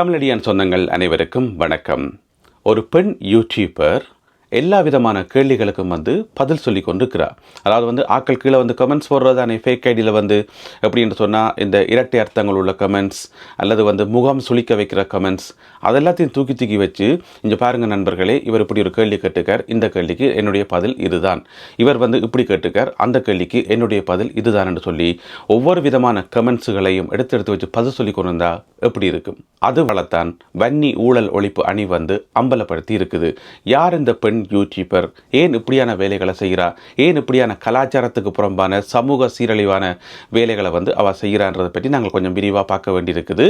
தமிழடியான் சொந்தங்கள் அனைவருக்கும் வணக்கம். ஒரு பெண் யூடியூபர் எல்லா விதமான கேள்விகளுக்கும் வந்து பதில் சொல்லி கொண்டிருக்கிறார் அதாவது வந்து ஆக்கள் கீழே வந்து கமெண்ட்ஸ் போடுறது தானே ஃபேக் ஐடியில் வந்து எப்படின்னு சொன்னால் இந்த இரட்டை அர்த்தங்கள் உள்ள கமெண்ட்ஸ் அல்லது வந்து முகம் சுளிக்க வைக்கிற கமெண்ட்ஸ் அதெல்லாத்தையும் தூக்கி தூக்கி வச்சு இங்கே பாருங்கள் நண்பர்களே இவர் இப்படி ஒரு கேள்வி கேட்டுக்கார் இந்த கேள்விக்கு என்னுடைய பதில் இதுதான். இவர் வந்து இப்படி கேட்டுக்கார் அந்த கேள்விக்கு என்னுடைய பதில் இதுதான் என்று சொல்லி ஒவ்வொரு விதமான கமெண்ட்ஸுகளையும் எடுத்து எடுத்து வச்சு பதில் சொல்லி கொண்டிருந்தா எப்படி இருக்கும்? அது வளர்த்தான் வன்னி ஊழல் ஒழிப்பு அணி வந்து அம்பலப்படுத்தி இருக்குது. யார் இந்த பெண் யூடியூபர் ஏன் இப்படியான வேலைகளை செய்கிறா ஏன் இப்படியான கலாச்சாரத்துக்கு புறம்பான சமூக சீரழிவான வேலைகளை வந்து அவள் செய்கிறான்றதை பற்றி நாங்கள் கொஞ்சம் விரிவாக பார்க்க வேண்டியிருக்குது.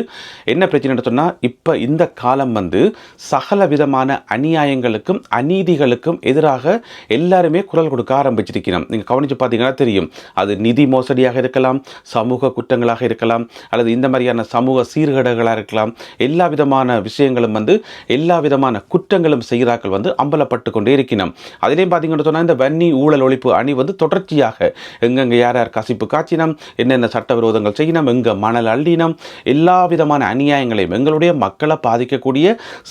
என்ன பிரச்சனைன்னு சொன்னால் இப்போ இந்த காலம் வந்து சகல விதமான அநியாயங்களுக்கும் அநீதிகளுக்கும் எதிராக எல்லாருமே குரல் கொடுக்க ஆரம்பிச்சிருக்கிறோம். நீங்கள் கவனித்து பார்த்தீங்கன்னா தெரியும். அது நிதி மோசடியாக இருக்கலாம் சமூக குற்றங்களாக இருக்கலாம் அல்லது இந்த மாதிரியான சமூக சீர்கேடுகளாக இருக்கலாம். எல்லா விதமான விஷயங்களும் வந்து எல்லா விதமான குற்றங்களும் செய்கிறார்கள் வந்து அம்பலப்பட்டு கொண்டே இருக்கணும் அதிலையும் பார்த்தீங்கன்னு சொன்னால் இந்த வன்னி ஊழல் ஒழிப்பு அணி வந்து தொடர்ச்சியாக எங்கெங்கே யார் யார் கசிப்பு காய்ச்சினம் என்னென்ன சட்டவிரோதங்கள் செய்யணும் எங்கே மணல் அள்ளினம் எல்லா விதமான அநியாயங்களையும் எங்களுடைய மக்களை பாதிக்கக்கூடிய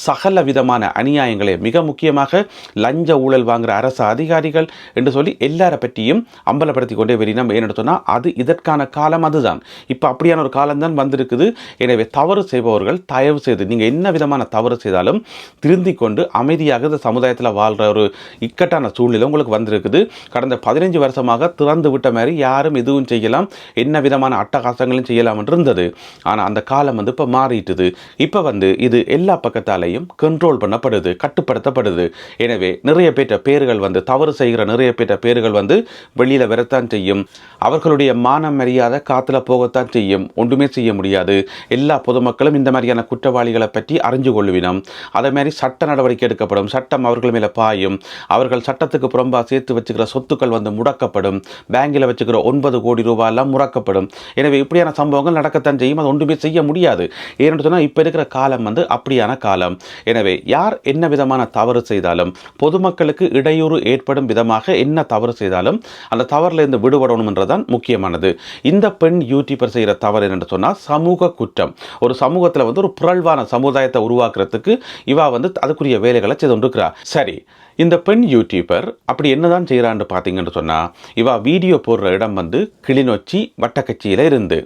சகல விதமான அநியாயங்களையும் மிக முக்கியமாக லஞ்ச ஊழல் வாங்குகிற அரசு அதிகாரிகள் என்று சொல்லி எல்லாரை பற்றியும் அம்பலப்படுத்தி கொண்டே வெளியினம். ஏன்னு சொன்னால் அது இதற்கான காலம் அதுதான். இப்போ அப்படியான ஒரு காலம் தான் வந்திருக்குது. எனவே தவறு செய்பவர்கள் தயவு செய்து நீங்கள் என்ன விதமான தவறு செய்தாலும் திருந்திக் கொண்டு அமைதியாக இந்த சமுதாயத்தில் வாழ் வாழ்கிற ஒரு இக்கட்டான சூழ்நிலை உங்களுக்கு வந்திருக்குது. கடந்த பதினஞ்சு வருஷமாக திறந்து விட்ட மாதிரி யாரும் எதுவும் செய்யலாம். என்ன விதமான அட்டகாசங்களும் செய்யலாம் இருந்தது. ஆனால் அந்த காலம் வந்து இப்போ மாறிட்டுது. இப்போ வந்து இது எல்லா பக்கத்தாலையும் கண்ட்ரோல் பண்ணப்படுது கட்டுப்படுத்தப்படுது. எனவே நிறைய பேற்ற பேர்கள் வந்து தவறு செய்கிற நிறைய பேற்ற பேர்கள் வந்து வெளியில் வரத்தான் செய்யும். அவர்களுடைய மானம் மரியாதை காற்றுல போகத்தான் செய்யும். ஒன்றுமே செய்ய முடியாது. எல்லா பொதுமக்களும் இந்த மாதிரியான குற்றவாளிகளை பற்றி அறிஞ்சு கொள்ளுவினோம். அதே மாதிரி சட்ட நடவடிக்கை எடுக்கப்படும். சட்டம் அவர்கள் மேலே பாயும். அவர்கள் சட்டத்துக்கு புறம்பாக சேர்த்து வச்சுக்கிற சொத்துக்கள் வந்து முடக்கப்படும். பேங்கில் வச்சுக்கிற ஒன்பது கோடி ரூபாயெல்லாம் முடக்கப்படும். எனவே இப்படியான சம்பவங்கள் நடக்கத்தான் செய்யும். அது ஒன்றுமே செய்ய முடியாது. ஏன்னு சொன்னால் இப்போ இருக்கிற காலம் வந்து அப்படியான காலம். எனவே யார் என்ன விதமான தவறு செய்தாலும் பொதுமக்களுக்கு இடையூறு ஏற்படும் விதமாக என்ன தவறு செய்தாலும் அந்த தவறிலிருந்து விடுபடணும்ன்றதான் முக்கியமானது. இந்த பெண் யூடியூபர் செய்கிற தவறு என்னென்னு சொன்னால் சமூக குற்றம். ஒரு சமூகத்தில் வந்து ஒரு புரள்வான சமுதாயத்தை உருவாக்குறதுக்கு இவா வந்து அதுக்குரிய வேலைகளை செய்து கொண்டிருக்கிறார் சரி இந்த பெண் யூடியூபர் அப்படி என்னதான் செய்கிறான்னு பார்த்தீங்கன்னு சொன்னால் இவா வீடியோ போடுற இடம் வந்து கிளிநொச்சி வட்டக்கட்சியில் இருந்து.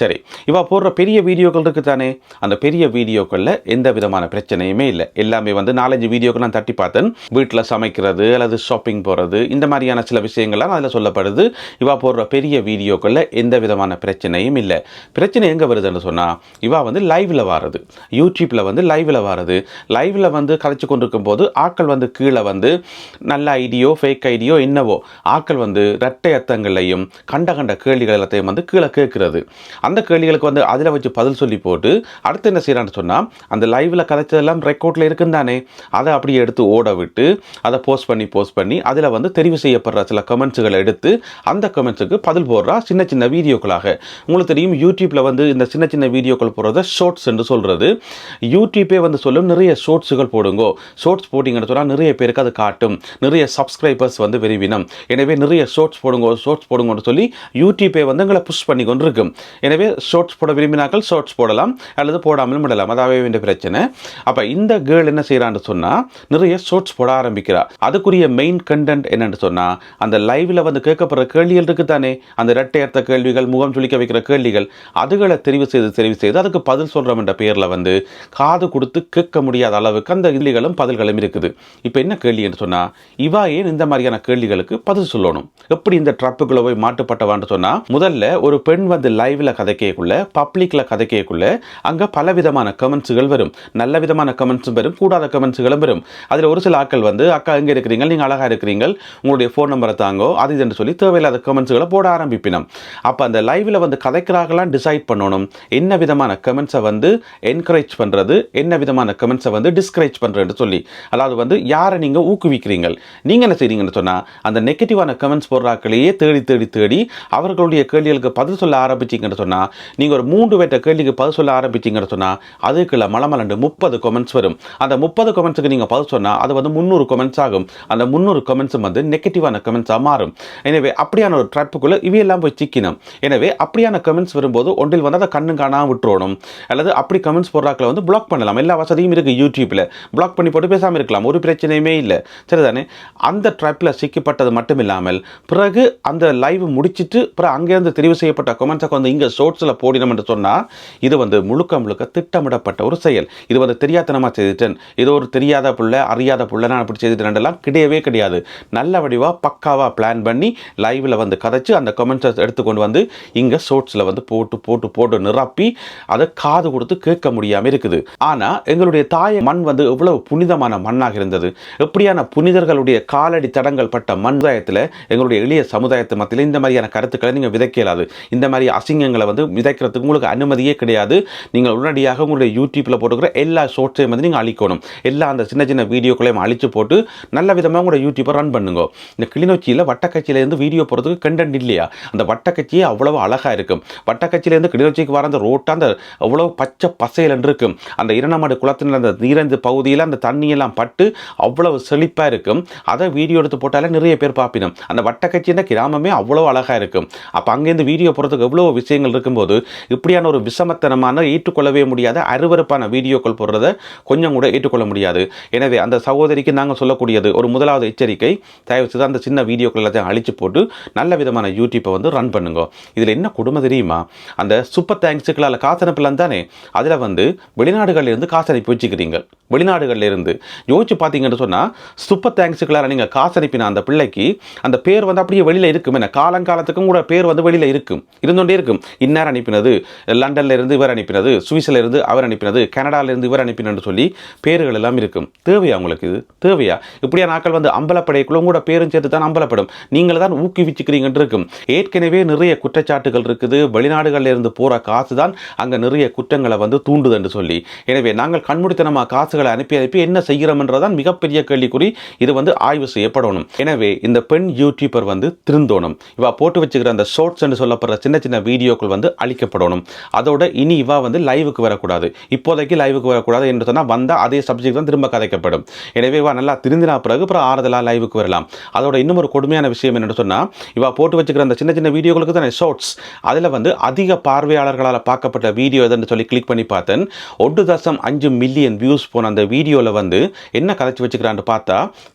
சரி இவா போடுற பெரிய வீடியோக்கள் இருக்குது தானே அந்த பெரிய வீடியோக்களில் எந்த விதமான பிரச்சனையுமே இல்லை. எல்லாமே வந்து நாலஞ்சு வீடியோக்கள் நான் தட்டி பார்த்தேன். வீட்டில் சமைக்கிறது அல்லது ஷாப்பிங் போகிறது இந்த மாதிரியான சில விஷயங்கள்லாம் அதில் சொல்லப்படுது. இவா போடுற பெரிய வீடியோக்களில் எந்த விதமான பிரச்சனையும் இல்லை. பிரச்சனை எங்கே வருதுன்னு சொன்னால் இவா வந்து லைவில் வாரது. யூடியூப்பில் வந்து லைவில் வாரது. லைவில் வந்து கலைச்சு கொண்டிருக்கும் போது ஆட்கள் வந்து கீழே வந்து நல்ல ஐடியோ ஃபேக் ஐடியோ என்னவோ ஆக்கள் வந்து ரெட்டை அர்த்தங்களையும் கண்ட கண்ட கேள்விகள் எல்லாத்தையும் வந்து கீழே கேட்கறது. அந்த கேள்விகளுக்கு வந்து அதில் வச்சு பதில் சொல்லி போட்டு அடுத்து என்ன செய்கிறான்னு சொன்னால் அந்த லைவில் கதைச்சதெல்லாம் ரெக்கார்டில் இருக்குன்னு தானே. அதை அப்படியே எடுத்து ஓட விட்டு அதை போஸ்ட் பண்ணி போஸ்ட் பண்ணி அதில் வந்து தெரிவு செய்யப்படுற சில கமெண்ட்ஸுகளை எடுத்து அந்த கமெண்ட்ஸுக்கு பதில் போடுறா சின்ன சின்ன வீடியோக்களாக. உங்களுக்கு தெரியும் யூடியூப்பில் வந்து இந்த சின்ன சின்ன வீடியோக்கள் போடுறத ஷார்ட்ஸ் என்று சொல்கிறது யூடியூப்பே வந்து சொல்லும் நிறைய ஷார்ட்ஸுகள் போடுங்கோ. ஷார்ட்ஸ் போட்டிங்கன்னு சொன்னால் நிறைய பேருக்கு அது அது காட்டும். நிறைய சப்ஸ்கிரைபர்ஸ் வந்து விரிவினம் எனவே நிறைய ஷோர்ட்ஸ் போடுங்க ஷோர்ட்ஸ் போடுங்கன்னு சொல்லி யூடியூப்பே வந்து எங்களை புஷ் பண்ணி கொண்டிருக்கும். எனவே ஷோர்ட்ஸ் போட விரும்பினாக்கள் ஷோர்ட்ஸ் போடலாம் அல்லது போடாமலும் விடலாம். அதாவே வேண்டிய பிரச்சனை. அப்போ இந்த கேர்ள் என்ன செய்கிறான்னு சொன்னால் நிறைய ஷோர்ட்ஸ் போட ஆரம்பிக்கிறா. அதுக்குரிய மெயின் கண்டென்ட் என்னன்னு சொன்னால் அந்த லைவில் வந்து கேட்கப்படுற கேள்விகள் இருக்குது தானே அந்த இரட்டையர்த்த கேள்விகள் முகம் சுழிக்க வைக்கிற கேள்விகள் அதுகளை தெரிவு செய்து தெரிவு செய்து அதுக்கு பதில் சொல்கிறோம் என்ற பெயரில் வந்து காது கொடுத்து கேட்க முடியாத அளவுக்கு அந்த கேள்விகளும் பதில்களும் இருக்குது. இப்போ என்ன கேள்வி? என்று சொன்னால் இவா ஏன் இந்த மாதிரியான கேள்விகளுக்கு பதில் சொல்லணும்? எப்படி இந்த ட்ரப்புக்குள்ள போய் மாட்டுப்பட்டவான்னு சொன்னால் முதல்ல ஒரு பெண் வந்து லைவ்ல கதைக்கக்குள்ள பப்ளிக்ல கதைக்கக்குள்ள அங்கே பல விதமான கமெண்ட்ஸுகள் வரும். நல்ல விதமான கமெண்ட்ஸும் வரும் கூடாத கமெண்ட்ஸுகளும் வரும். அதில் ஒரு சில ஆட்கள் வந்து அக்கா எங்கே இருக்கிறீங்க நீங்கள் அழகாக இருக்கிறீங்க உங்களுடைய ஃபோன் நம்பரை தாங்கோ. அது இதுன்னு சொல்லி தேவையில்லாத கமெண்ட்ஸுகளை போட ஆரம்பிப்பினோம். அப்போ அந்த லைவில் வந்து கதைக்கிறார்களாம் டிசைட் பண்ணணும். என்ன விதமான கமெண்ட்ஸை வந்து என்கரேஜ் பண்ணுறது என்ன விதமான கமெண்ட்ஸை வந்து டிஸ்கரேஜ் பண்ணுறதுன்னு சொல்லி. அதாவது வந்து யாரை நீங்கள் ஊக்குவிக்கிறீங்கள். நீங்கள் என்ன செய்கிறீங்கன்னு சொன்னால் அந்த நெகட்டிவான கமெண்ட்ஸ் போடுறாக்களையே தேடி தேடி தேடி அவர்களுடைய கேள்விகளுக்கு பதில் சொல்ல ஆரம்பிச்சிங்கன்னு சொன்னால் நீங்கள் ஒரு மூன்று பேர்ட்ட கேள்விக்கு பதில் சொல்ல ஆரம்பிச்சிங்கன்னு சொன்னால் அதுக்குள்ள மலமலண்டு முப்பது கமெண்ட்ஸ் வரும். அந்த முப்பது கமெண்ட்ஸுக்கு நீங்கள் பதில் சொன்னால் அது வந்து முந்நூறு கமெண்ட்ஸ் ஆகும். அந்த முந்நூறு கமெண்ட்ஸும் வந்து நெகட்டிவான கமெண்ட்ஸாக மாறும். எனவே அப்படியான ஒரு ட்ராப்புக்குள்ளே இவையெல்லாம் போய் சிக்கணும் எனவே அப்படியான கமெண்ட்ஸ் வரும்போது ஒன்றில் வந்து அதை கண்ணு காணாமல் விட்டுறணும். அல்லது அப்படி கமெண்ட்ஸ் போடுறாக்களை வந்து பிளாக் பண்ணலாம். எல்லா வசதியும் இருக்குது யூடியூப்பில் பிளாக் பண்ணி போட்டு பேசாமல் இருக்கலாம். ஒரு பிரச்சனையுமே இல்லை. சரிதானே அந்த ட்ராப்பில் சிக்கப்பட்டது மட்டும் இல்லாமல் பிறகு அந்த லைவ் முடிச்சிட்டு பிறகு அங்கேருந்து தெரிவு செய்யப்பட்ட கொமெண்ட்ஸை வந்து இங்கே ஷோர்ட்ஸில் போடினோம் என்று சொன்னால் இது வந்து முழுக்க முழுக்க திட்டமிடப்பட்ட ஒரு செயல். இது வந்து தெரியாதனமாக செய்துட்டேன். இது ஒரு தெரியாத புள்ள அறியாத புள்ள நான் அப்படி செய்துட்டேன்லாம் கிடையவே கிடையாது. நல்ல வடிவாக பக்காவாக பிளான் பண்ணி லைவில் வந்து கதைச்சு அந்த கமெண்ட்ஸை எடுத்துக்கொண்டு வந்து இங்கே ஷோர்ட்ஸில் வந்து போட்டு போட்டு போட்டு நிரப்பி அதை காது கொடுத்து கேட்க முடியாமல் இருக்குது. ஆனால் எங்களுடைய தாய மண் வந்து எவ்வளவு புனிதமான மண்ணாக இருந்தது. அப்படியான புனிதர்களுடைய காலடி தடங்கள் பட்ட மண்தாயத்தில் எங்களுடைய எளிய சமுதாயத்து மத்தியில் இந்த மாதிரியான கருத்துக்களை நீங்கள் விதைக்க இயலாது இந்த மாதிரி அசிங்கங்களை வந்து விதைக்கிறதுக்கு உங்களுக்கு அனுமதியே கிடையாது. நீங்கள் உடனடியாக உங்களுடைய யூடியூப்பில் போட்டுக்கிற எல்லா ஷோர்ட்ஸையும் வந்து நீங்கள் அழிக்கணும். எல்லா அந்த சின்ன சின்ன வீடியோக்களையும் அழித்து போட்டு நல்ல விதமாக உங்களோட யூடியூப்பை ரன் பண்ணுங்க. இந்த கிளிநொச்சியில் வட்டக்கட்சியிலேருந்து வீடியோ போகிறதுக்கு கண்டென்ட் இல்லையா? அந்த வட்டக்கட்சியே அவ்வளோ அழகாக இருக்கும். வட்டக்கட்சியிலேருந்து கிளிநொச்சிக்கு வர அந்த ரோட்டாக அந்த அவ்வளோ பச்சை பசையில் இருக்கும். அந்த இரணமாடு குளத்தின் அந்த நீரந்து பகுதியில் அந்த தண்ணியெல்லாம் பட்டு அவ்வளவு செழிப்பாக இருக்கும். அதை வீடியோ எடுத்து போட்டாலே நிறைய பேர் பார்ப்பினோம் அந்த வட்டக்கட்சின்ற கிராமமே அவ்வளோ அழகாக இருக்கும். அப்போ அங்கேருந்து வீடியோ போகிறதுக்கு எவ்வளோ விஷயங்கள் இருக்கும்போது இப்படியான ஒரு விஷமத்தனமான ஏற்றுக்கொள்ளவே முடியாத அருவருப்பான வீடியோக்கள் போடுறத கொஞ்சம் கூட ஏற்றுக்கொள்ள முடியாது. எனவே அந்த சகோதரிக்கு நாங்கள் சொல்லக்கூடியது ஒரு முதலாவது எச்சரிக்கை தயவு செய்து அந்த சின்ன வீடியோக்கள் எல்லாத்தையும் அழிச்சு போட்டு நல்ல விதமான யூடியூப்பை வந்து ரன் பண்ணுங்க. இதில் என்ன கொடுமை தெரியுமா? அந்த சூப்பர் தேங்க்ஸுக்களால் காசு அனுப்பலாம் தானே? அதில் வந்து வெளிநாடுகளிலிருந்து காசு அனுப்பி வச்சுக்கிறீங்க. வெளிநாடுகளில் இருந்து. யோசிச்சு பார்த்தீங்கன்னு சொன்னால் சூப்பர் தேங்க்ஸுக்குள்ளார நீங்கள் காசு அனுப்பின அந்த பிள்ளைக்கு அந்த பேர் வந்து அப்படியே வெளியில் இருக்கும். என்ன? காலங்காலத்துக்கும் கூட பேர் வந்து வெளியில் இருக்கும். இருந்தோண்டே இருக்கும். இன்னார் அனுப்பினது லண்டன்ல இருந்து இவர் அனுப்பினது சுவிஸ்ல இருந்து அவர் அனுப்பினது கனடாலேருந்து இவர் அனுப்பினு சொல்லி பேர்கள் எல்லாம் இருக்கும். தேவையா உங்களுக்கு இது? தேவையா? இப்படியா நாட்கள் வந்து அம்பலப்படையக்குள்ள கூட பேரும் சேர்த்து தான் அம்பலப்படும். நீங்கள் தான் ஊக்குவிச்சுக்கிறீங்கன்னு இருக்கும். ஏற்கனவே நிறைய குற்றச்சாட்டுகள் இருக்குது. வெளிநாடுகளில் இருந்து போகிற காசு தான் அங்கே நிறைய குற்றங்களை வந்து தூண்டுதுன்னு சொல்லி. எனவே நாங்கள் கண்முடித்தனமாக காசுகளை அனுப்பி அனுப்பி என்ன செய்கிறோம்ன்றதான் மிகப்பெரிய கேள்விக்குறி இது வந்து ஆய்வு செய்யப்படணும். எனவே இந்த பெண் யூடியூபர் வந்து திருந்தோணும். இவா போட்டு வச்சுக்கிற அந்த ஷார்ட்ஸ் என்று சொல்லப்படுற சின்ன சின்ன வீடியோக்கள் வந்து அழிக்கப்படணும். அதோட இனி இவா வந்து லைவுக்கு வரக்கூடாது. இப்போதைக்கு லைவுக்கு வரக்கூடாது என்று சொன்னால் வந்தால் அதே சப்ஜெக்ட் தான் திரும்ப கதைக்கப்படும். எனவே இவா நல்லா திருந்தினா பிறகு அப்புறம் ஆறுதலாக லைவுக்கு வரலாம். அதோட இன்னும் ஒரு கொடுமையான விஷயம் என்னென்னு சொன்னால் இவ போட்டு வச்சுக்கிற அந்த சின்ன சின்ன வீடியோகளுக்கு தானே ஷார்ட்ஸ் அதில் வந்து அதிக பார்வையாளர்களால் பார்க்கப்பட்ட வீடியோ எதுன்னு சொல்லி கிளிக் பண்ணி பார்த்தேன். ஒன்று தசம் அஞ்சு மில்லியன் வியூஸ் போன அந்த வீடியோவில் வந்து என்ன கதைச்சு வச்சுக்கிறான்னு பார்த்து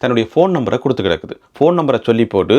தன்னுடைய ஃபோன் நம்பரை கொடுத்து கிடக்குது. ஃபோன் நம்பரை சொல்லி போட்டு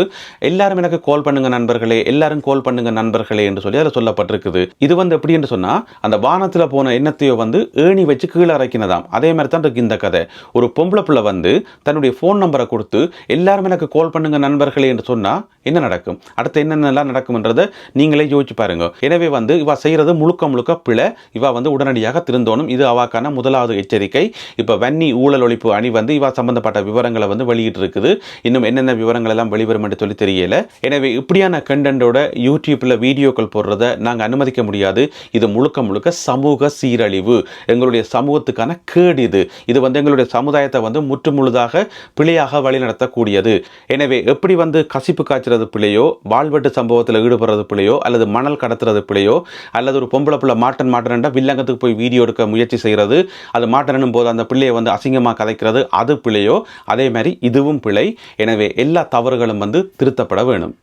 எல்லாரும் எனக்கு கால் பண்ணுங்க நண்பர்களே எல்லாரும் கால் பண்ணுங்க நண்பர்களே என்று சொல்லி அதில் சொல்லப்பட்டிருக்குது. இது வந்து எப்படி என்று சொன்னால் அந்த வானத்தில் போன எண்ணத்தையோ வந்து ஏணி வச்சு கீழே இறக்கினதாம். அதே மாதிரி தான் இருக்கு இந்த கதை. ஒரு பொம்பளை பிள்ளை வந்து தன்னுடைய ஃபோன் நம்பரை கொடுத்து எல்லாரும் எனக்கு கால் பண்ணுங்க நண்பர்களே என்று சொன்னால் என்ன நடக்கும்? அடுத்து என்னென்னலாம் நடக்கும்ன்றதை நீங்களே யோசிச்சு பாருங்க. எனவே வந்து இவா செய்கிறது முழுக்க முழுக்க பிழை. இவா வந்து உடனடியாக திருந்தோணும். இது அவாக்கான முதலாவது எச்சரிக்கை. இப்போ வன்னி ஊழல் ஒழிப்பு அணி வந்து இவா சம்பந்தப்பட்ட விவரங்களை வந்து வெளியிட்டு இருக்குது இன்னும் என்னென்ன விவரங்கள் எல்லாம் வெளிவரும் என்று சொல்லி தெரியல. எனவே இப்படியான கண்டென்ட்டோட யூடியூப்பில் வீடியோக்கள் போடுறத நாங்கள் அனுமதிக்க முடியாது. இது முழுக்க முழுக்க சமூக சீரழிவு. எங்களுடைய சமூகத்துக்கான கேடு இது. இது வந்து எங்களுடைய சமுதாயத்தை வந்து முற்றுமுழுதாக பிழையாக வழிநடத்தக்கூடியது. எனவே எப்படி வந்து கசிப்பு காய்ச்சல் காய்ச்சறது பிள்ளையோ வாழ்வெட்டு சம்பவத்தில் ஈடுபடுறது பிள்ளையோ அல்லது மணல் கடத்துறது பிள்ளையோ அல்லது ஒரு பொம்பளை பிள்ளை மாட்டன் மாட்டன்டா வில்லங்கத்துக்கு போய் வீடியோ எடுக்க முயற்சி செய்கிறது அது மாட்டனும் போது அந்த பிள்ளையை வந்து அசிங்கமாக கதைக்கிறது அது பிள்ளையோ அதே மாதிரி இதுவும் பிழை. எனவே எல்லா தவறுகளும் வந்து திருத்தப்பட வேணும்